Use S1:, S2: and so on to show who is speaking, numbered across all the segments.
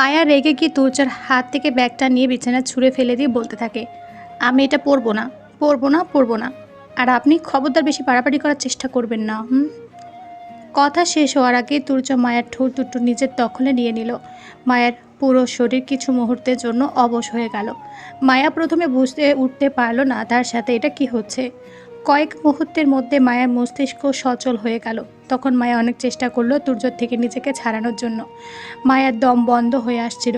S1: মায়া রেগে গিয়ে তুর্যর হাত থেকে ব্যাগটা নিয়ে বিছানা ছুঁড়ে ফেলে দিয়ে বলতে থাকে, আমি এটা পরবো না পরবো না পরবো না। আর আপনি খবরদার বেশি বাড়াবাড়ি করার চেষ্টা করবেন না, হুম? কথা শেষ হওয়ার আগে তুর্য মায়ের ঠোঁট দুটো নিজের দখলে নিয়ে নিল। মায়ের পুরো শরীর কিছু মুহূর্তের জন্য অবশ হয়ে গেল। মায়া প্রথমে বুঝতে উঠতে পারল না তার সাথে এটা কি হচ্ছে। কয়েক মুহূর্তের মধ্যে মায়ার মস্তিষ্ক সচল হয়ে গেল। তখন মায়া অনেক চেষ্টা করল তুর্যর থেকে নিজেকে ছাড়ানোর জন্য। মায়ের দম বন্ধ হয়ে আসছিল।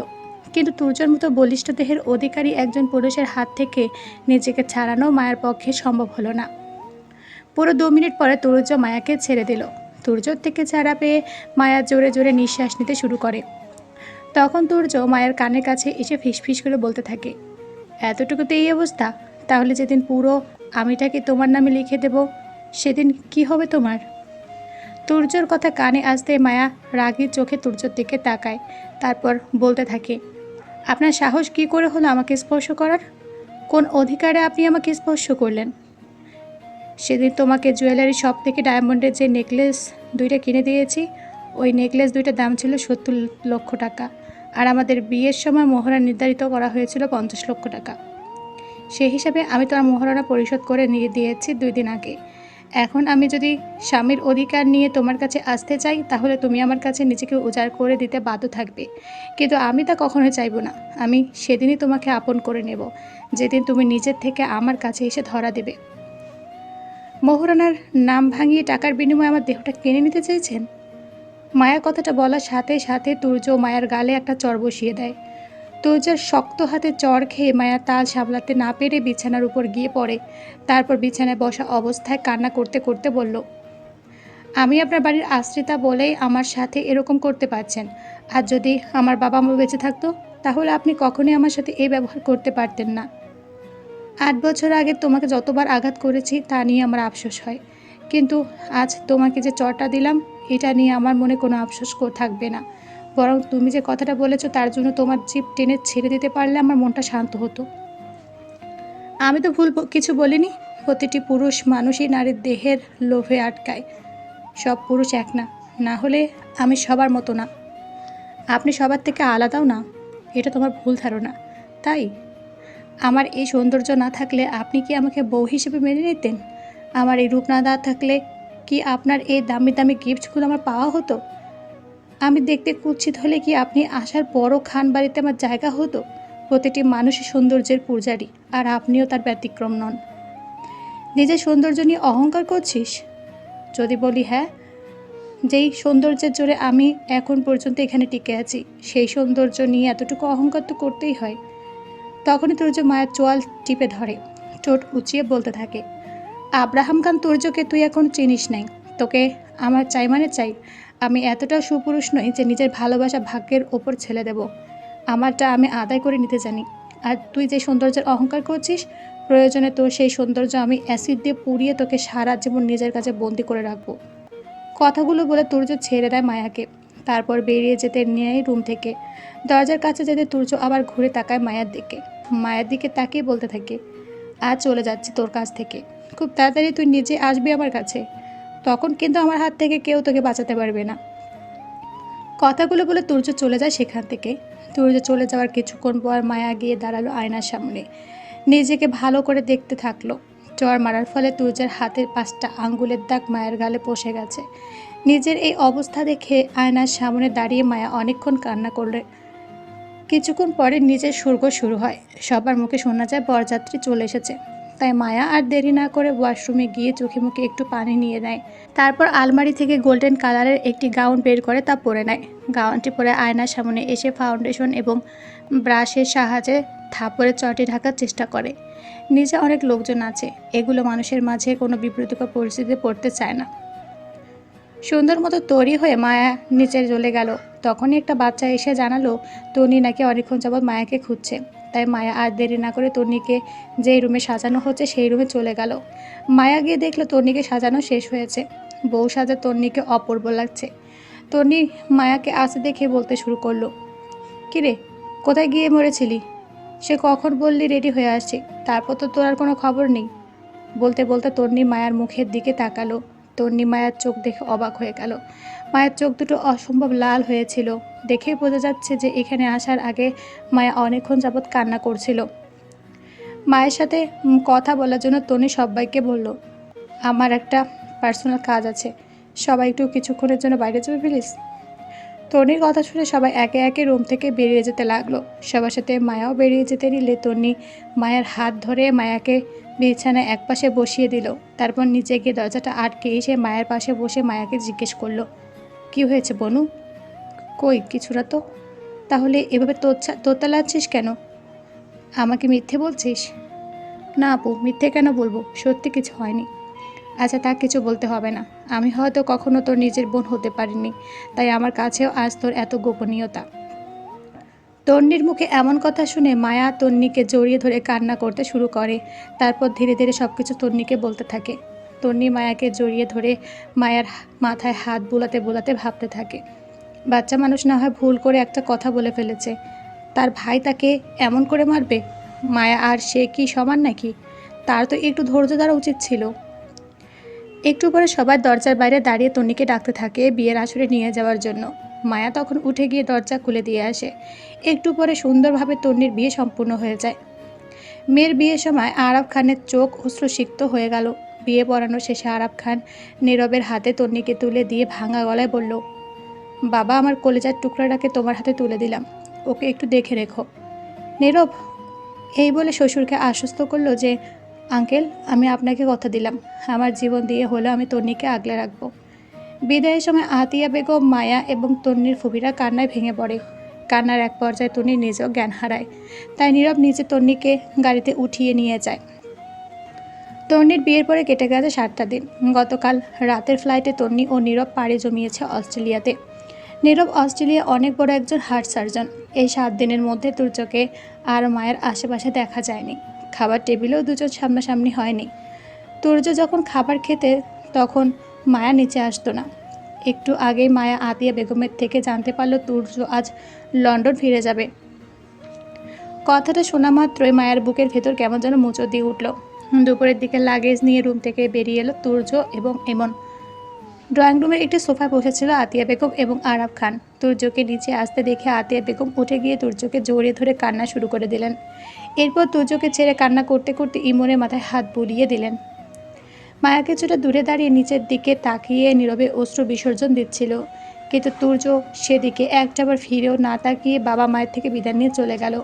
S1: কিন্তু তুর্যর মতো বলিষ্ঠ দেহের অধিকারী একজন পুরুষের হাত থেকে নিজেকে ছাড়ানো মায়ের পক্ষে সম্ভব হলো না। পুরো দু মিনিট পরে তুর্য মায়াকে ছেড়ে দিল। তুর্যর থেকে ছাড়া পেয়ে মায়া জোরে জোরে নিঃশ্বাস নিতে শুরু করে। তখন তুর্য মায়ের কানের কাছে এসে ফিসফিস করে বলতে থাকে, এতটুকুতে এই অবস্থা? তাহলে যেদিন পুরো আমিটাকে তোমার নামে লিখে দেব, সেদিন কি হবে তোমার? তুর্যর কথা কানে আসতে মায়া রাগীর চোখে তুর্যর দিকে তাকায়, তারপর বলতে থাকে, আপনার সাহস কি করে হলো আমাকে স্পর্শ করার? কোন অধিকারে আপনি আমাকে স্পর্শ করলেন? সেদিন তোমাকে জুয়েলারি শপ থেকে ডায়মন্ডের যে নেকলেস দুইটা কিনে দিয়েছি, ওই নেকলেস দুইটার দাম ছিল সত্তর লক্ষ টাকা, আর আমাদের বিয়ের সময় মোহরা নির্ধারিত করা হয়েছিল পঞ্চাশ লক্ষ টাকা। সেই হিসাবে আমি তোমার মোহরানা পরিশোধ করে নিয়ে দিয়েছি দুই দিন আগে। এখন আমি যদি স্বামীর অধিকার নিয়ে তোমার কাছে আসতে চাই, তাহলে তুমি আমার কাছে নিজেকে উজাড় করে দিতে বাধ্য থাকবে। কিন্তু আমি তা কখনো চাইব না। আমি সেদিনই তোমাকে আপন করে নেব, যেদিন তুমি নিজের থেকে আমার কাছে এসে ধরা দেবে। মোহরানার নাম ভাঙিয়ে টাকার বিনিময়ে আমার দেহটা কিনে নিতে চেয়েছেন? মায়া কথাটা বলার সাথে সাথে তুর্য মায়ার গালে একটা চর বসিয়ে দেয়। তুর্যের শক্ত হাতে চর খেয়ে মায়া তাল সামলাতে না পেরে বিছানার উপর গিয়ে পড়ে। তারপর বিছানায় বসা অবস্থায় কান্না করতে করতে বলল, আমি আপনার বাড়ির আশ্রিতা বলেই আমার সাথে এরকম করতে পারছেন। আর যদি আমার বাবা মা বেঁচে থাকতো, তাহলে আপনি কখনোই আমার সাথে এই ব্যবহার করতে পারতেন না। আট বছর আগে তোমাকে যতবার আঘাত করেছি, তা নিয়ে আমার আফসোস হয়। কিন্তু আজ তোমাকে যে চরটা দিলাম, এটা নিয়ে আমার মনে কোনো আফসোস থাকবে না। বরং তুমি যে কথাটা বলেছ তার জন্য তোমার জিপ টেনে ছেড়ে দিতে পারলে আমার মনটা শান্ত হতো। আমি তো ভুল কিছু বলিনি। প্রতিটি পুরুষ মানুষই নারীর দেহের লোভে আটকায়। সব পুরুষ এক না। না হলে আমি সবার মতো না। আপনি সবার থেকে আলাদাও না। এটা তোমার ভুল ধারণা। তাই? আমার এই সৌন্দর্য না থাকলে আপনি কি আমাকে বউ হিসেবে মেনে নিতেন? আমার এই রূপ না থাকলে কি আপনার এই দামি দামি গিফটগুলো আমার পাওয়া হতো? আমি দেখতে কুচ্ছিত হলে কি আপনি আসার পরও খান বাড়িতে আমার জায়গা হতো? প্রতিটি মানুষই সৌন্দর্যের পূজারী, আর আপনিও তার ব্যতিক্রম নন। নিজের সৌন্দর্য নিয়ে অহংকার করছিস? যদি বলি হ্যাঁ যেই সৌন্দর্যের জোরে আমি এখন পর্যন্ত এখানে টিকে আছি, সেই সৌন্দর্য নিয়ে এতটুকু অহংকার তো করতেই হয়। তখনই তুর্য মায়ের চোয়াল টিপে ধরে, ঠোঁট উঁচিয়ে বলতে থাকে, আব্রাহাম খান, তুর্যকে তুই এখন চিনিস নাই, তোকে আমার চাই মানে চাই আমি এতটা সুপুরুষ নই যে নিজের ভালোবাসা ভাগ্যের ওপর ছেলে দেব। আমারটা আমি আদায় করে নিতে জানি। আর তুই যে সৌন্দর্যের অহংকার করছিস, প্রয়োজনে তোর সেই সৌন্দর্য আমি অ্যাসিড দিয়ে পুড়িয়ে তোকে সারা জীবন নিজের কাছে বন্দি করে রাখব। কথাগুলো বলে তুর্য ছেড়ে দেয় মায়াকে। তারপর বেরিয়ে যেতে নেয় রুম থেকে। দরজার কাছে যেতে তুর্য আবার ঘুরে তাকায় মায়ের দিকে। মায়ের দিকে তাকিয়ে বলতে থাকে, আজ চলে যাচ্ছি তোর কাছ থেকে। খুব তাড়াতাড়ি তুই নিজে আসবি আমার কাছে। তখন কিন্তু আমার হাত থেকে কেউ তোকে বাঁচাতে পারবে না। কথাগুলো বলে তুর্য চলে যায় সেখান থেকে। তুর্য চলে যাওয়ার কিছুক্ষণ পর মায়া গিয়ে দাঁড়াল আয়নার সামনে। নিজেকে ভালো করে দেখতে থাকল। চর মারার ফলে তুর্যের হাতের পাঁচটা আঙ্গুলের দাগ মায়ের গালে পষে গেছে। নিজের এই অবস্থা দেখে আয়নার সামনে দাঁড়িয়ে মায়া অনেকক্ষণ কান্না করলে। কিছুক্ষণ পরে নিজের স্বর্গ শুরু হয়। সবার মুখে শোনা যায় বরযাত্রী চলে এসেছে। তাই মায়া আর দেরি না করে ওয়াশরুমে গিয়ে চোখে মুখে একটু পানি নিয়ে নেয়। তারপর আলমারি থেকে গোল্ডেন কালারের একটি গাউন বের করে তা পরে নেয়। গাউনটি পরে আয়নার সামনে এসে ফাউন্ডেশন এবং ব্রাশের সাহায্যে থাপড়ে চটি ঢাকার চেষ্টা করে। নিচে অনেক লোকজন আছে। এগুলো মানুষের মাঝে কোনো বিব্রতকর পরিস্থিতিতে পড়তে চায় না। সুন্দর মতো তৈরি হয়ে মায়া নিচে চলে গেল। তখনই একটা বাচ্চা এসে জানালো, তনি নাকি অনেকক্ষণ যাবৎ মায়াকে খুঁজছে। তাই মায়া আর দেরি না করে তন্নিকে যেই রুমে সাজানো হচ্ছে সেই রুমে চলে গেল। মায়া গিয়ে দেখল তন্নিকে সাজানো শেষ হয়েছে। বউ সাজা তন্নিকে অপূর্ব লাগছে। তন্নি মায়াকে আসতে দেখে বলতে শুরু করল, কিরে, কোথায় গিয়ে মরেছিলি? সে কখন বললি রেডি হয়ে আসছি? তারপর তো তোর আর কোনো খবর নেই। বলতে বলতে তন্নি মায়ার মুখের দিকে তাকালো। তন্নি মায়ার চোখ দেখে অবাক হয়ে গেল। মায়ের চোখ দুটো অসম্ভব লাল হয়েছিল। দেখেই বোঝা যাচ্ছে যে এখানে আসার আগে মায়া অনেকক্ষণ যাবৎ কান্না করছিল। মায়ের সাথে কথা বলার জন্য তনি সবাইকে বলল, আমার একটা পার্সোনাল কাজ আছে। সবাই একটু কিছুক্ষণের জন্য বাইরে যাবে প্লিজ তনির কথা শুনে সবাই একে একে রুম থেকে বেরিয়ে যেতে লাগল। সবার সাথে মায়াও বেরিয়ে যেতে নিলে তনি মায়ের হাত ধরে মায়াকে বিছানায় এক পাশে বসিয়ে দিল। তারপর নিচে গিয়ে দরজাটা আটকে এসে মায়ের পাশে বসে মায়াকে জিজ্ঞেস করল, কি হয়েছে বনু? কই, কিছুটা তো? তাহলে এভাবে তোতালাচ্ছিস কেন? আমাকে মিথ্যে বলছিস? না আপু, মিথ্যে কেন বলব? সত্যি কিছু হয়নি। আচ্ছা তা কিছু বলতে হবে না। আমি হয়তো কখনো তোর নিজের বোন হতে পারিনি। তাই আমার কাছেও আজ তোর এত গোপনীয়তা। তন্নির মুখে এমন কথা শুনে মায়া তন্নিকে জড়িয়ে ধরে কান্না করতে শুরু করে। তারপর ধীরে ধীরে সব কিছু তন্নিকে বলতে থাকে। তন্নি মায়াকে জড়িয়ে ধরে মায়ার মাথায় হাত বোলাতে বোলাতে ভাবতে থাকে। বাচ্চা মানুষ না হয় ভুল করে একটা কথা বলে ফেলেছে। তার ভাই তাকে এমন করে মারবে? মায়া আর সে কি সমান নাকি? তার তো একটু ধৈর্য ধরা উচিত ছিল। একটু পরে সবার দরজার বাইরে দাঁড়িয়ে তন্নিকে ডাকতে থাকে বিয়ের আসরে নিয়ে যাওয়ার জন্য। মায়া তখন উঠে গিয়ে দরজা খুলে দিয়ে আসে। একটু পরে সুন্দরভাবে তন্নির বিয়ে সম্পূর্ণ হয়ে যায়। মেয়ের বিয়ের সময় আরব খানের চোখ অশ্রুসিক্ত হয়ে গেল। বিয়ে পড়ানো শেষে আরব খান নীরবের হাতে তন্নিকে তুলে দিয়ে ভাঙা গলায় বলল, বাবা, আমার কলেজার টুকরাটাকে তোমার হাতে তুলে দিলাম। ওকে একটু দেখে রেখো। নীরব? এই বলে শ্বশুরকে আশ্বস্ত করল যে, আঙ্কেল, আমি আপনাকে কথা দিলাম। আমার জীবন দিয়ে হলেও আমি তন্নিকে আগলে রাখব। বিদায়ের সময় আতিয়া বেগম, মায়া এবং তন্নির ফুবিরা কান্নায় ভেঙে পড়ে। কান্নার এক পর্যায়ে তন্নি নিজেও জ্ঞান হারায়। তাই নীরব নিজে তন্নিকে গাড়িতে উঠিয়ে নিয়ে যায়। তন্নির বিয়ের পরে কেটে গেছে সাতটা দিন। গতকাল রাতের ফ্লাইটে তন্নি ও নীরব পাড়ি জমিয়েছে অস্ট্রেলিয়াতে। নীরব অস্ট্রেলিয়া অনেক বড় একজন হার্ট সার্জন এই সাত দিনের মধ্যে তুর্যকে আর মায়ের আশেপাশে দেখা যায়নি। খাবার টেবিলেও দুজন সামনাসামনি হয়নি। তুর্য যখন খাবার খেতে, তখন মায়া নিচে আসতো না। একটু আগেই মায়া আতিয়া বেগমের থেকে জানতে পারল তুর্য আজ লন্ডন ফিরে যাবে। কথাটা শোনা মাত্রই মায়ের বুকের ভেতর কেমন যেন মুচো দিয়ে উঠল। দুপুরের দিকে লাগেজ নিয়ে রুম থেকে বেরিয়ে এলো তুর্য এবং এমন। ড্রয়িং রুমের একটি সোফায় বসেছিল আতিয়া বেগম এবং আরাব খান। তুর্যকে নিচে আসতে দেখে আতিয়া বেগম উঠে গিয়ে তুর্যকে জড়িয়ে ধরে কান্না শুরু করে দিলেন। এরপর তুর্যকে ছেড়ে কান্না করতে করতে ইমনের মাথায় হাত বুলিয়ে দিলেন। মায়া কিছুটা দূরে দাঁড়িয়ে নিচের দিকে তাকিয়ে নীরবে অস্ত্র বিসর্জন দিচ্ছিল। কিন্তু তুর্য সেদিকে একটাবার ফিরেও না তাকিয়ে বাবা মায়ের থেকে বিদায় নিয়ে চলে গেল।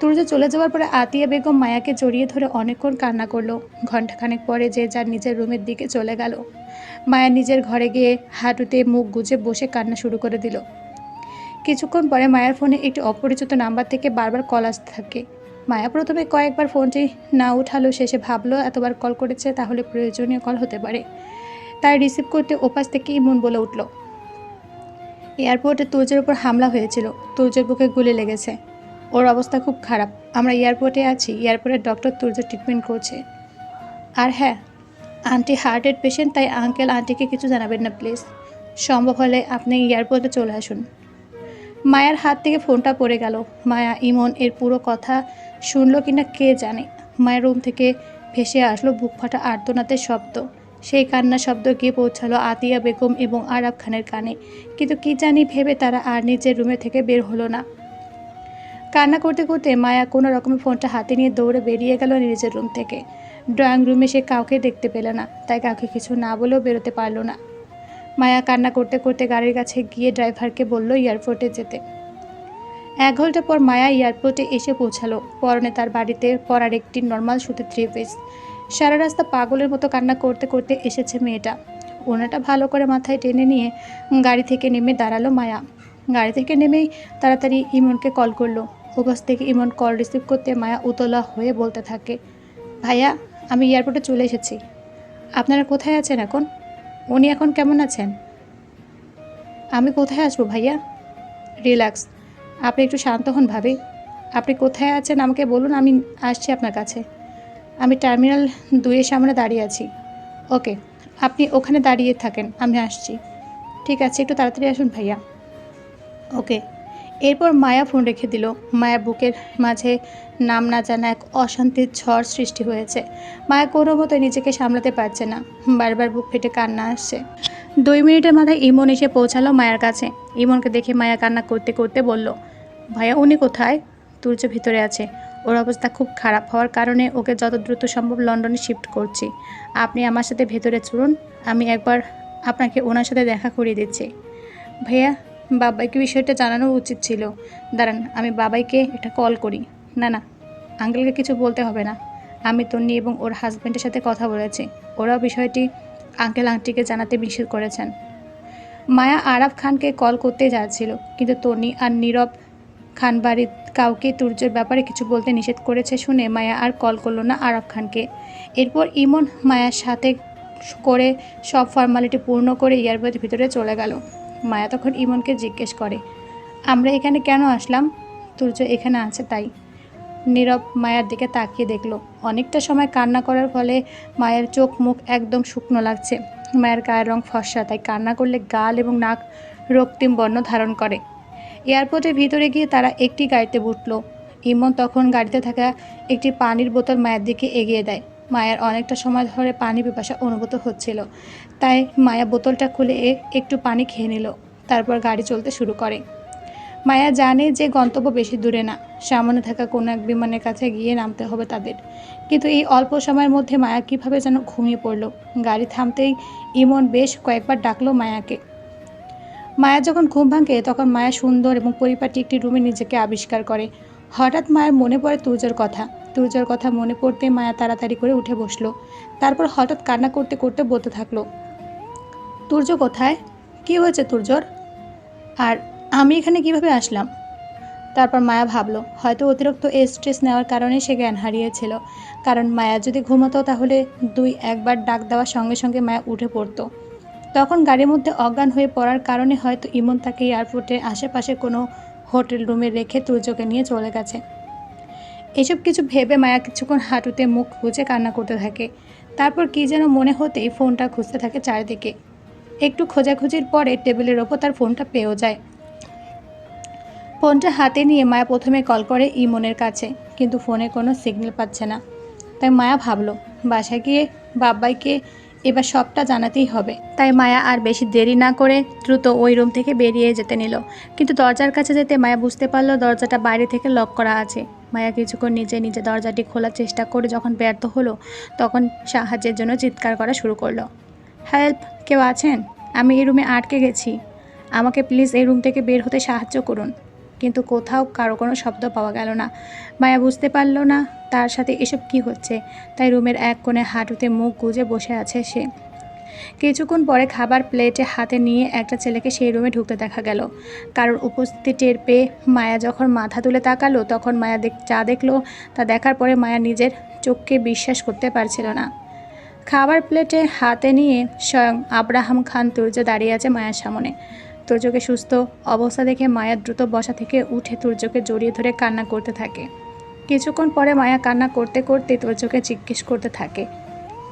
S1: তুর্য চলে যাওয়ার পরে আতিয়া বেগম মায়াকে জড়িয়ে ধরে অনেকক্ষণ কান্না করল। ঘণ্টাখানেক পরে যে যার নিজের রুমের দিকে চলে গেল। মায়া নিজের ঘরে গিয়ে হাঁটুতে মুখ গুজে বসে কান্না শুরু করে দিল। কিছুক্ষণ পরে মায়ের ফোনে একটি অপরিচিত নাম্বার থেকে বারবার কল আসতে থাকে। মায়া প্রথমে কয়েকবার ফোনটি না উঠালো, শেষে ভাবলো, এতবার কল করেছে, তাহলে প্রয়োজনীয় কল হতে পারে। তাই রিসিভ করতে ওপাশ থেকে ইমন বলে উঠল, এয়ারপোর্টে তুর্যের ওপর হামলা হয়েছিল। তুর্যের বুকে গুলি লেগেছে। ওর অবস্থা খুব খারাপ। আমরা এয়ারপোর্টে আছি। এয়ারপোর্টের ডক্টর তুর্য ট্রিটমেন্ট করছে। আর হ্যাঁ আন্টি হার্টের পেশেন্ট, তাই আঙ্কেল আন্টিকে কিছু জানাবেন না, প্লিজ। সম্ভব হলে আপনি এয়ারপোর্টে চলে আসুন। মায়ার হাত থেকে ফোনটা পড়ে গেল। মায়া, ইমন, এর পুরো কথা শুনলো কিনা কে জানে? মায়ের রুম থেকে ভেসে আসলো বুক ফাটা আর্তনাদের শব্দ। সেই কান্না শব্দ গিয়ে পৌঁছালো আতিয়া বেগম এবং আরাব খানের কানে। কিন্তু কি জানি ভেবে তারা আর নিজের রুমে থেকে বের হলো না। কান্না করতে করতে মায়া কোনো রকমে ফোনটা হাতে নিয়ে দৌড়ে বেরিয়ে গেল নিজের রুম থেকে। ড্রয়িং রুমে সে কাউকে দেখতে পেল না, তাই কাউকে কিছু না বলেও বেরোতে পারল না। মায়া কান্না করতে করতে গাড়ির কাছে গিয়ে ড্রাইভারকে বলল, এয়ারপোর্টে যেতে। এক ঘণ্টা পর মায়া এয়ারপোর্টে এসে পৌঁছালো। পরনে তার বাড়িতে পরার একটি নর্মাল সুতি থ্রি পিস। সারা রাস্তা পাগলের মতো কান্না করতে করতে এসেছে মেয়েটা। ওনাটা ভালো করে মাথায় টেনে নিয়ে গাড়ি থেকে নেমে দাঁড়াল মায়া। গাড়ি থেকে নেমেই তাড়াতাড়ি ইমনকে কল করল। ওপাশ থেকে ইমন কল রিসিভ করতে মায়া উতলা হয়ে বলতে থাকে, ভাইয়া, আমি এয়ারপোর্টে চলে এসেছি। আপনারা কোথায় আছেন এখন? উনি এখন কেমন আছেন? আমি কোথায় আসব ভাইয়া? রিল্যাক্স। আপনি একটু শান্ত হন ভাবি। আপনি কোথায় আছেন আমাকে বলুন, আমি আসছি আপনার কাছে। আমি টার্মিনাল দুইয়ের সামনে দাঁড়িয়ে আছি। ওকে, আপনি ওখানে দাঁড়িয়ে থাকেন, আমি আসছি। ঠিক আছে, একটু তাড়াতাড়ি আসুন ভাইয়া। ওকে। এরপর মায়া ফোন রেখে দিল। মায়া বুকের মাঝে নাম না জানা এক অশান্তির ঝড় সৃষ্টি হয়েছে। মায়া কোনো মতো নিজেকে সামলাতে পারছে না। বারবার বুক ফেটে কান্না আসছে। দুই মিনিটের মাথায় ইমন এসে পৌঁছালো মায়ার কাছে। ইমনকে দেখে মায়া কান্না করতে করতে বলল, ভাইয়া, উনি কোথায়? তুর্য ভিতরে আছে। ওর অবস্থা খুব খারাপ হওয়ার কারণে ওকে যত দ্রুত সম্ভব লন্ডনে শিফট করছি। আপনি আমার সাথে ভেতরে চলুন। আমি একবার আপনাকে ওনার সাথে দেখা করিয়ে দিচ্ছি। ভাইয়া বাবাইকে বিষয়টা জানানো উচিত ছিল। দাঁড়ান, আমি বাবাইকে এটা কল করি। না না, আঙ্কেলকে কিছু বলতে হবে না। আমি তন্নি এবং ওর হাজব্যান্ডের সাথে কথা বলেছি। ওরাও বিষয়টি আঙ্কেল আংটিকে জানাতে নিষেধ করেছেন। মায়া আরাফ খানকে কল করতে যাচ্ছিল, কিন্তু তনি আর নীরব খান বাড়ির কাউকে তুর্যের ব্যাপারে কিছু বলতে নিষেধ করেছে শুনে মায়া আর কল করল না আরাফ খানকে। এরপর ইমন মায়ার সাথে করে সব ফর্মালিটি পূর্ণ করে এয়ারপোর্টের ভিতরে চলে গেল। মায়া তখন ইমনকে জিজ্ঞেস করে, আমরা এখানে কেন আসলাম? তুর্য এখানে আছে তাই। নীরব মায়ার দিকে তাকিয়ে দেখল, অনেকটা সময় কান্না করার ফলে মায়ের চোখ মুখ একদম শুকনো লাগছে। মায়ের গায়ের রং ফর্সা, তাই কান্না করলে গাল এবং নাক রক্তিম বর্ণ ধারণ করে। এয়ারপোর্টের ভিতরে গিয়ে তারা একটি গাড়িতে উঠল। ইমন তখন গাড়িতে থাকা একটি পানির বোতল মায়ের দিকে এগিয়ে দেয়। মায়ের অনেকটা সময় ধরে পানি পিপাসা অনুভূত হচ্ছিল। তাই মায়া বোতলটা খুলে একটু পানি খেয়ে নিল, তারপর গাড়ি চলতে শুরু করে। মায়া জানে যে গন্তব্য বেশি দূরে না, সামনে থাকা কোনো এক বিমানের কাছে গিয়ে নামতে হবে তাদের। কিন্তু এই অল্প সময়ের মধ্যে মায়া কীভাবে যেন ঘুমিয়ে পড়ল। গাড়ি থামতেই ইমন বেশ কয়েকবার ডাকলো মায়াকে। মায়া যখন ঘুম ভাঙে, তখন মায়া সুন্দর এবং পরিপাটি একটি রুমে নিজেকে আবিষ্কার করে। হঠাৎ মায়ের মনে পড়ে তুর্যর কথা। তুর্যর কথা মনে পড়তে মায়া তাড়াতাড়ি করে উঠে বসল। তারপর হঠাৎ কান্না করতে করতে বলতে থাকল তুর্য কোথায়? কী হয়েছে তুর্যর আর আমি এখানে কীভাবে আসলাম? তারপর মায়া ভাবলো, হয়তো অতিরিক্ত স্ট্রেস নেওয়ার কারণে সে জ্ঞান হারিয়েছিল। কারণ মায়া যদি ঘুমতো তাহলে দুই একবার ডাক দেওয়ার সঙ্গে সঙ্গে মায়া উঠে পড়তো। তখন গাড়ির মধ্যে অজ্ঞান হয়ে পড়ার কারণে হয়তো ইমন তাকে এয়ারপোর্টের আশেপাশে কোনো হোটেল রুমে রেখে তুর্যকে নিয়ে চলে গেছে। এসব কিছু ভেবে মায়া কিছুক্ষণ হাঁটুতে মুখ গুজে কান্না করতে থাকে। তারপর কী যেন মনে হতেই ফোনটা খুঁজতে থাকে চারিদিকে। একটু খোঁজাখুঁজির পরে টেবিলের ওপর তার ফোনটা পেয়েও যায়। ফোনটা হাতে নিয়ে মায়া প্রথমে কল করে ইমনের কাছে, কিন্তু ফোনে কোনো সিগন্যাল পাচ্ছে না। তাই মায়া ভাবলো, বাসায় গিয়ে বাব্বাইকে এবার সবটা জানাতেই হবে। তাই মায়া আর বেশি দেরি না করে দ্রুত ওই রুম থেকে বেরিয়ে যেতে নিল। কিন্তু দরজার কাছে যেতে মায়া বুঝতে পারল দরজাটা বাইরে থেকে লক করা আছে। মায়া কিছুক্ষণ নিজে নিজে দরজাটি খোলার চেষ্টা করে যখন ব্যর্থ হলো, তখন সাহায্যের জন্য চিৎকার করা শুরু করল। হেল্প, কেউ আছেন? আমি এই রুমে আটকে গেছি। আমাকে প্লিজ এই রুম থেকে বের হতে সাহায্য করুন। কিন্তু কোথাও কারও কোনো শব্দ পাওয়া গেল না। মায়া বুঝতে পারল না তার সাথে এসব কি হচ্ছে। তাই রুমের এক কোণে হাঁটুতে মুখ গুজে বসে আছে সে। কিছুক্ষণ পরে খাবার প্লেটে হাতে নিয়ে একটা ছেলেকে সেই রুমে ঢুকতে দেখা গেল। কারোর উপস্থিতি টের পেয়ে মায়া যখন মাথা তুলে তাকালো, তখন মায়া দেখ, যা দেখল তা দেখার পরে মায়া নিজের চোখকে বিশ্বাস করতে পারছিল না। খাবার প্লেটে হাতে নিয়ে স্বয়ং আব্রাহাম খান তুর্য দাঁড়িয়ে আছে মায়ের সামনে। তুর্যকে সুস্থ অবস্থা দেখে মায়া দ্রুত বসা থেকে উঠে তুর্যকে জড়িয়ে ধরে কান্না করতে থাকে। কিছুক্ষণ পরে মায়া কান্না করতে করতে তুর্যকে জিজ্ঞেস করতে থাকে,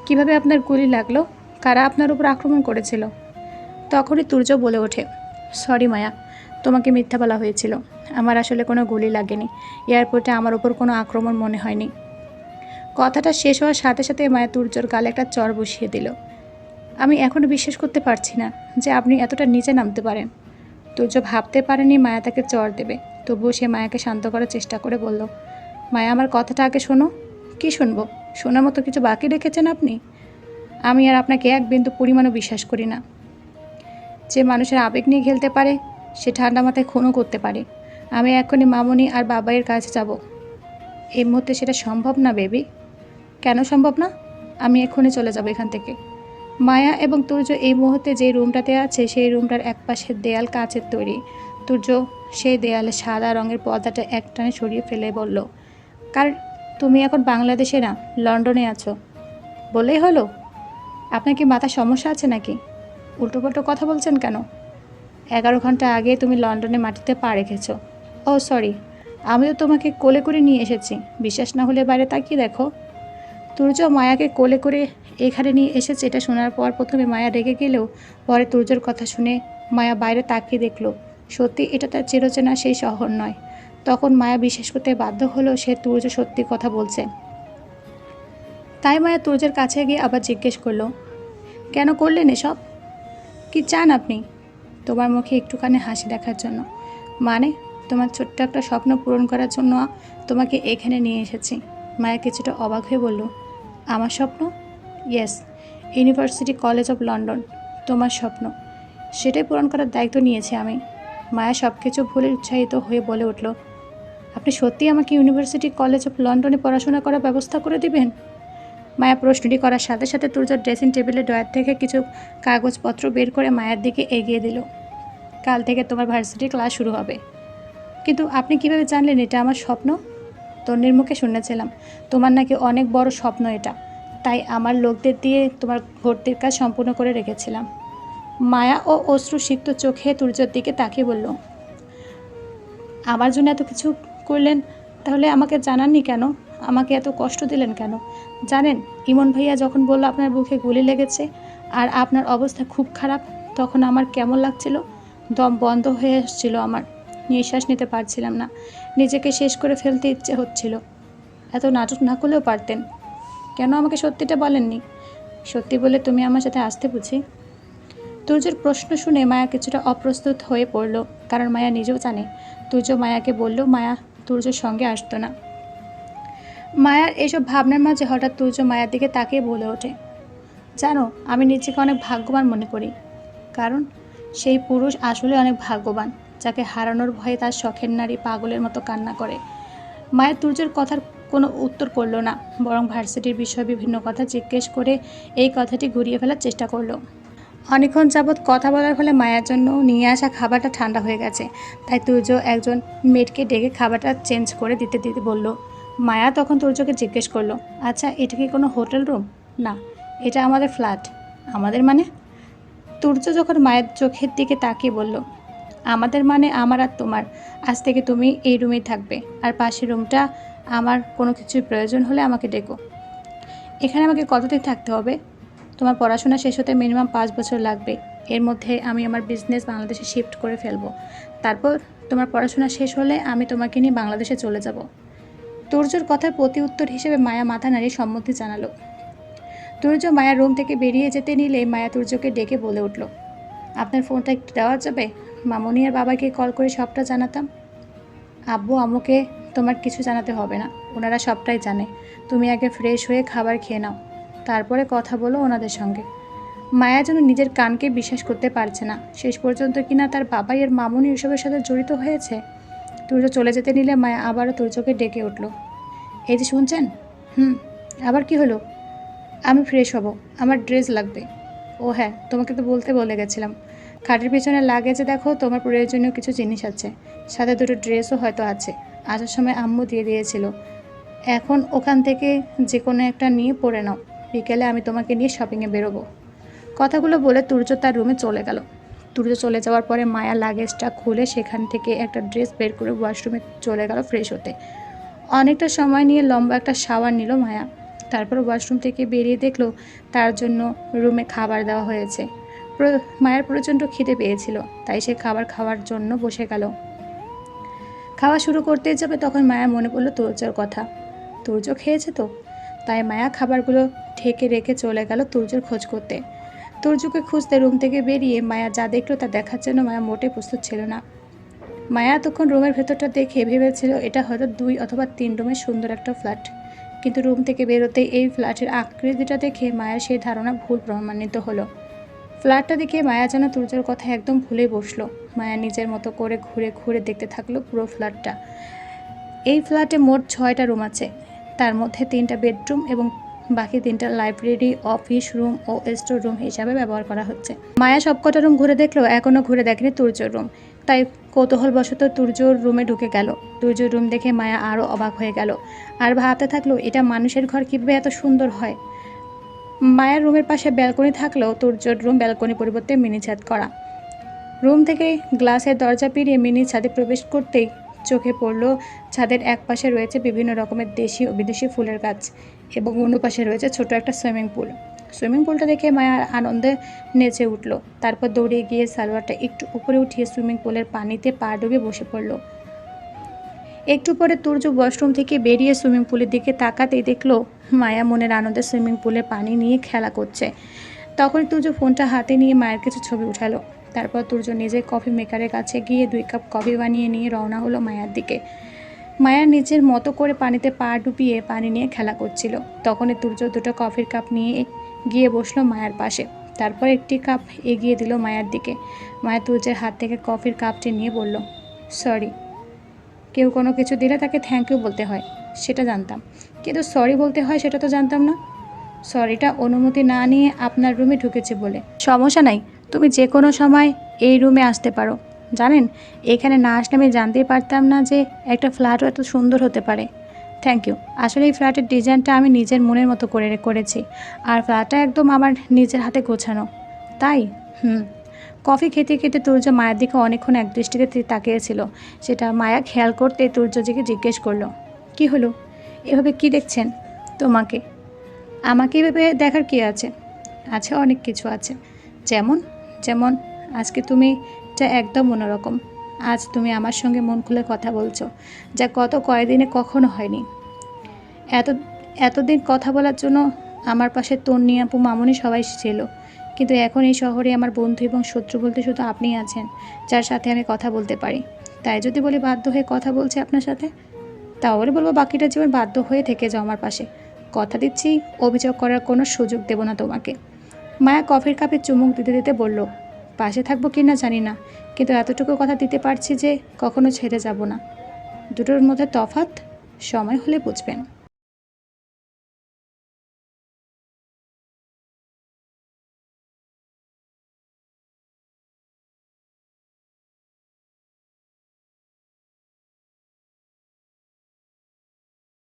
S1: কীভাবে আপনার গুলি লাগল? কারা আপনার উপর আক্রমণ করেছিল? তখনই তুর্য বলে ওঠে, সরি মায়া, তোমাকে মিথ্যা বলা হয়েছিল। আমার আসলে কোনো গুলি লাগেনি। এয়ারপোর্টে আমার ওপর কোনো আক্রমণ মনে হয়নি। কথাটা শেষ হওয়ার সাথে সাথে মায়া তুর্যর গালে একটা চর বসিয়ে দিল। আমি এখনও বিশ্বাস করতে পারছি না যে আপনি এতটা নিচে নামতে পারেন। তুর্য ভাবতে পারেনি মায়া তাকে চর দেবে। তবুও সে মায়াকে শান্ত করার চেষ্টা করে বলল, মায়া, আমার কথাটা আগে শোনো। কি শুনব? শোনার মতো কিছু বাকি রেখেছেন আপনি? আমি আর আপনাকে এক বিন্দু পরিমাণও বিশ্বাস করি না। যে মানুষের আবেগ নিয়ে খেলতে পারে, সে ঠান্ডা মাথায় খুনও করতে পারে। আমি এখনই মামনি আর বাবাইয়ের কাছে যাব। এই মুহূর্তে সেটা সম্ভব না, বেবি। কেন সম্ভব না? আমি এক্ষুনি চলে যাব এখান থেকে। মায়া এবং তুর্য এই মুহূর্তে যে রুমটাতে আছে, সেই রুমটার এক পাশের দেয়াল কাচের তৈরি। তুর্য সেই দেয়ালে সাদা রঙের পর্দাটা একটানে সরিয়ে ফেলে বলল কারণ তুমি এখন বাংলাদেশে না, লন্ডনে আছো? বলেই হলো আপনার কি মাথা সমস্যা আছে নাকি? উল্টোপাল্টো কথা বলছেন কেন? এগারো ঘণ্টা আগে তুমি লন্ডনে মাটিতে পা রেখেছো। ও, সরি। আমিও তোমাকে কোলে করে নিয়ে এসেছি। বিশ্বাস না হলে বাইরে তাকিয়ে দেখো। তুর্য মায়াকে কোলে করে এখানে নিয়ে এসেছে, এটা শোনার পর প্রথমে মায়া রেগে গেলেও পরে তুর্যর কথা শুনে মায়া বাইরে তাকিয়ে দেখল। সত্যি এটা তার চিরচেনা সেই শহর নয়। তখন মায়া বিশ্বাস করতে বাধ্য হলো সে তুর্য সত্যি কথা বলছে। তাই মায়া তুর্যের কাছে গিয়ে আবার জিজ্ঞেস করল, কেন করলেন এসব? কি চান আপনি? তোমার মুখে একটুখানি হাসি দেখার জন্য। মানে তোমার ছোট্ট একটা স্বপ্ন পূরণ করার জন্য তোমাকে এখানে নিয়ে এসেছি। মায়া কিছুটা অবাক হয়ে বলল, আমার স্বপ্ন? Yes University College of London তোমার স্বপ্ন। সেটাই পূরণ করার দায়িত্ব নিয়েছি আমি। মায়া সব কিছু ভুলে উৎসাহিত হয়ে বলে উঠল, আপনি সত্যি আমাকে ইউনিভার্সিটি কলেজ অফ লন্ডনে পড়াশোনা করার ব্যবস্থা করে দিবেন? মায়া প্রশ্নটি করার সাথে সাথে তুর্যর ড্রেসিং টেবিলের ডয়ার থেকে কিছু কাগজপত্র বের করে মায়ের দিকে এগিয়ে দিল। কাল থেকে তোমার ভার্সিটির ক্লাস শুরু হবে। কিন্তু আপনি কীভাবে জানলেন এটা আমার স্বপ্ন? তন্নির মুখে শুনেছিলাম, তোমার নাকি অনেক বড় স্বপ্ন এটা। তাই আমার লোকদের দিয়ে তোমার ভর্তির কাজ সম্পূর্ণ করে রেখেছিলাম। মায়া ও অশ্রু সিক্ত চোখে তুর্যর দিকে তাকিয়ে বলল, আমার জন্য এত কিছু করলেন, তাহলে আমাকে জানাননি কেন? আমাকে এত কষ্ট দিলেন কেন? জানেন, ইমন ভাইয়া যখন বলল আপনার বুকে গুলি লেগেছে আর আপনার অবস্থা খুব খারাপ, তখন আমার কেমন লাগছিল? দম বন্ধ হয়ে এসেছিল আমার। নিঃশ্বাস নিতে পারছিলাম না। নিজেকে শেষ করে ফেলতে ইচ্ছে হচ্ছিল। এত নাটক না করলেও পারতেন। কেন আমাকে সত্যিটা বলেননি? সত্যি বলে তুমি আমার সাথে আসতে বুঝি? তুর্যের প্রশ্ন শুনে মায়া কিছুটা অপ্রস্তুত হয়ে পড়ল, কারণ মায়া নিজেও জানে। তুর্য মায়াকে বলল, মায়া, তুর্যর সঙ্গে আসতো না। মায়ার এসব ভাবনার মাঝে হঠাৎ তুর্য মায়ার দিকে তাকিয়ে বলে ওঠে, জানো, আমি নিজেকে অনেক ভাগ্যবান মনে করি। কারণ সেই পুরুষ আসলে অনেক ভাগ্যবান, যাকে হারানোর ভয়ে তার শখের নারী পাগলের মতো কান্না করে। মায়ের তুর্যের কথার কোনো উত্তর করল না, বরং ভার্সিটির বিষয়ে বিভিন্ন কথা জিজ্ঞেস করে এই কথাটি ঘুরিয়ে ফেলার চেষ্টা করল। অনেকক্ষণ যাবৎ কথা বলার ফলে মায়ের জন্য নিয়ে আসা খাবারটা ঠান্ডা হয়ে গেছে, তাই তুর্য একজন মেটকে ডেকে খাবারটা চেঞ্জ করে দিতে দিতে বলল মায়া তখন তুর্যকে জিজ্ঞেস করল আচ্ছা এটা কি কোনো হোটেল রুম? না, এটা আমাদের ফ্ল্যাট। আমাদের মানে? তুর্য যখন মায়ের চোখের দিকে তাকিয়ে বলল, আমাদের মানে আমার আর তোমার। আজ থেকে তুমি এই রুমেই থাকবে, আর পাশের রুমটা আমার কোনো কিছুর প্রয়োজন হলে আমাকে ডেকো। এখানে আমাকে কতদিন থাকতে হবে? তোমার পড়াশোনা শেষ হতে মিনিমাম পাঁচ বছর লাগবে। এর মধ্যে আমি আমার বিজনেস বাংলাদেশে শিফট করে ফেলব। তারপর তোমার পড়াশোনা শেষ হলে আমি তোমাকে নিয়ে বাংলাদেশে চলে যাব। তুর্যর কথার প্রতি উত্তর হিসেবে মায়া মাথা নাড়িয়ে সম্মতি জানালো। তুর্য মায়ার রুম থেকে বেরিয়ে যেতে নিলে মায়া তুর্যকে ডেকে বলে উঠল, আপনার ফোনটা একটু দেওয়া যাবে? মামনি আর বাবাকে কল করে সবটা জানাতাম। আব্বু, আম্মুকে তোমার কিছু জানাতে হবে না, ওনারা সবটাই জানে। তুমি আগে ফ্রেশ হয়ে খাবার খেয়ে নাও, তারপরে কথা বলো ওনাদের সঙ্গে। মায়া যেন নিজের কানকে বিশ্বাস করতে পারছে না। শেষ পর্যন্ত কিনা তার বাবাই এর মামুনি এসবের সাথে জড়িত হয়েছে? তুর্য চলে যেতে নিলে মায়া আবারও তুর্যকে ডেকে উঠল। এই যে শুনছেন? হুম, আবার কি হলো? আমি ফ্রেশ হব, আমার ড্রেস লাগবে। ও হ্যাঁ তোমাকে তো বলতে বলে গেছিলাম। খাটের পিছনে লাগেজে দেখো, তোমার প্রয়োজনীয় কিছু জিনিস আছে। সাথে দুটো ড্রেসও হয়তো আছে। আসার সময় আম্মু দিয়ে দিয়েছিল। এখন ওখান থেকে যে কোনো একটা নিয়ে পরে নাও। বিকেলে আমি তোমাকে নিয়ে শপিংয়ে বেরোবো। কথাগুলো বলে তুর্য তার রুমে চলে গেল। তুর্য চলে যাওয়ার পরে মায়া লাগেজটা খুলে সেখান থেকে একটা ড্রেস বের করে ওয়াশরুমে চলে গেল ফ্রেশ হতে। অনেকটা সময় নিয়ে লম্বা একটা শাওয়ার নিল মায়া। তারপর ওয়াশরুম থেকে বেরিয়ে দেখল তার জন্য রুমে খাবার দেওয়া হয়েছে। মায়ের প্রচণ্ড খিদে পেয়েছিল, তাই সে খাবার খাওয়ার জন্য বসে গেল। খাওয়া শুরু করতে যাবে তখন মায়া মনে পড়ল তুর্যর কথা। তুর্য খেয়েছে তো? তাই মায়া খাবারগুলো ঢেকে রেখে চলে গেল তুর্যর খোঁজ করতে। তুর্যকে খুঁজতে রুম থেকে বেরিয়ে মায়া যা দেখল তা দেখার জন্য মায়া মোটে প্রস্তুত ছিল না। মায়া তখন রুমের ভেতরটা দেখে ভেবেছিল এটা হয়তো দুই অথবা তিন রুমের সুন্দর একটা ফ্ল্যাট। কিন্তু রুম থেকে বেরোতেই এই ফ্ল্যাটের আকৃতিটা দেখে মায়ের সেই ধারণা ভুল প্রমাণিত হলো। ফ্ল্যাটটা দেখে মায়া যেন তুর্যর কথা একদম ভুলে বসল। মায়া নিজের মতো করে ঘুরে ঘুরে দেখতে থাকল পুরো ফ্ল্যাটটা। এই ফ্ল্যাটে মোট ছয়টা রুম আছে। তার মধ্যে তিনটা বেডরুম এবং বাকি তিনটা লাইব্রেরি, অফিস রুম ও স্টোর রুম হিসাবে ব্যবহার করা হচ্ছে। মায়া সবকটা রুম ঘুরে দেখল এখনও ঘুরে দেখেনি তুর্যর রুম। তাই কৌতূহলবশত তুর্যর রুমে ঢুকে গেল। তুর্যর রুম দেখে মায়া আরও অবাক হয়ে গেল। আর ভাবতে থাকল, এটা মানুষের ঘর কীভাবে এত সুন্দর হয়? মায়ার রুমের পাশে ব্যালকনি থাকলেও তুর্যর রুম ব্যালকনি পরিবর্তে মিনি ছাদ করা। রুম থেকে গ্লাসের দরজা পেরিয়ে মিনি ছাদে প্রবেশ করতেই চোখে পড়ল, ছাদের এক পাশে রয়েছে বিভিন্ন রকমের দেশি ও বিদেশি ফুলের গাছ। এবং অন্য পাশে রয়েছে ছোট একটা সুইমিং পুল। সুইমিং পুলটা দেখে মায়া আনন্দে নেচে উঠল। তারপর দৌড়ে গিয়ে সালোয়ারটা একটু উপরে উঠিয়ে সুইমিং পুলের পানিতে পা ডুবে বসে পড়ল। একটু পরে তুর্য ওয়াশরুম থেকে বেরিয়ে সুইমিং পুলের দিকে তাকাতেই দেখল মায়া মনের আনন্দে সুইমিং পুলে পানি নিয়ে খেলা করছে। তখন তুর্য ফোনটা হাতে নিয়ে মায়ের কিছু ছবি উঠালো। তারপর তুর্য নিজে কফি মেকারের কাছে গিয়ে দুই কাপ কফি বানিয়ে নিয়ে রওনা হলো মায়ার দিকে। মায়া নিজের মতো করে পানিতে পা ডুবিয়ে পানি নিয়ে খেলা করছিল। তখনই তুর্য দুটো কফির কাপ নিয়ে গিয়ে বসল মায়ার পাশে। তারপর একটি কাপ এগিয়ে দিল মায়ার দিকে। মায়া তুর্যের হাত থেকে কফির কাপটি নিয়ে বলল, সরি। কেউ কোনো কিছু দিলে তাকে থ্যাংক ইউ বলতে হয়, সেটা জানতাম। কিন্তু সরি বলতে হয় সেটা তো জানতাম না। সরিটা অনুমতি না নিয়ে আপনার রুমে ঢুকেছে বলে। সমস্যা নাই, তুমি যে কোনো সময় এই রুমে আসতে পারো। জানেন? এখানে না আসলে আমি জানতেই পারতাম না যে একটা ফ্ল্যাটও এত সুন্দর হতে পারে। থ্যাংক ইউ আসলে এই ফ্ল্যাটের ডিজাইনটা আমি নিজের মনের মতো করে করেছি। আর ফ্ল্যাটটা একদম আমার নিজের হাতে গোছানো। তাই? হুম। কফি খেতে খেতে তুর্য মায়ের দিকে অনেকক্ষণ এক দৃষ্টিতে তাকিয়েছিল। সেটা মায়া খেয়াল করতে তুর্যজিকে জিজ্ঞেস করল, কি হলো? এভাবে কি দেখছেন তোমাকে? আমাকে এভাবে দেখার কি আছে? আছে, অনেক কিছু আছে। যেমন? যেমন? আজকে তুমি যা একদম অন্যরকম। আজ তুমি আমার সঙ্গে মন খুলে কথা বলছো, যা গত কয়েকদিনে কখনো হয়নি। এত, এতদিন কথা বলার জন্য আমার পাশে তন্নি আপু, মামনি সবাই ছিল। কিন্তু এখন এই শহরে আমার বন্ধু এবং শত্রু বলতে শুধু আপনিই আছেন, যার সাথে আমি কথা বলতে পারি। তাই যদি বলি বাধ্য হয়ে কথা বলছি আপনার সাথে, তাহলে বলব বাকিটা জীবন বাধ্য হয়ে থেকে যাও আমার পাশে। কথা দিচ্ছি, অভিযোগ করার কোনো সুযোগ দেব না তোমাকে। মায়া কফির কাপে চুমুক দিতে দিতে বলল পাশে থাকব কি না জানি না, কিন্তু এতটুকু কথা দিতে পারছি যে কখনো ছেড়ে যাব না। দুটোর মধ্যে তফাত সময় হলে বুঝবেন।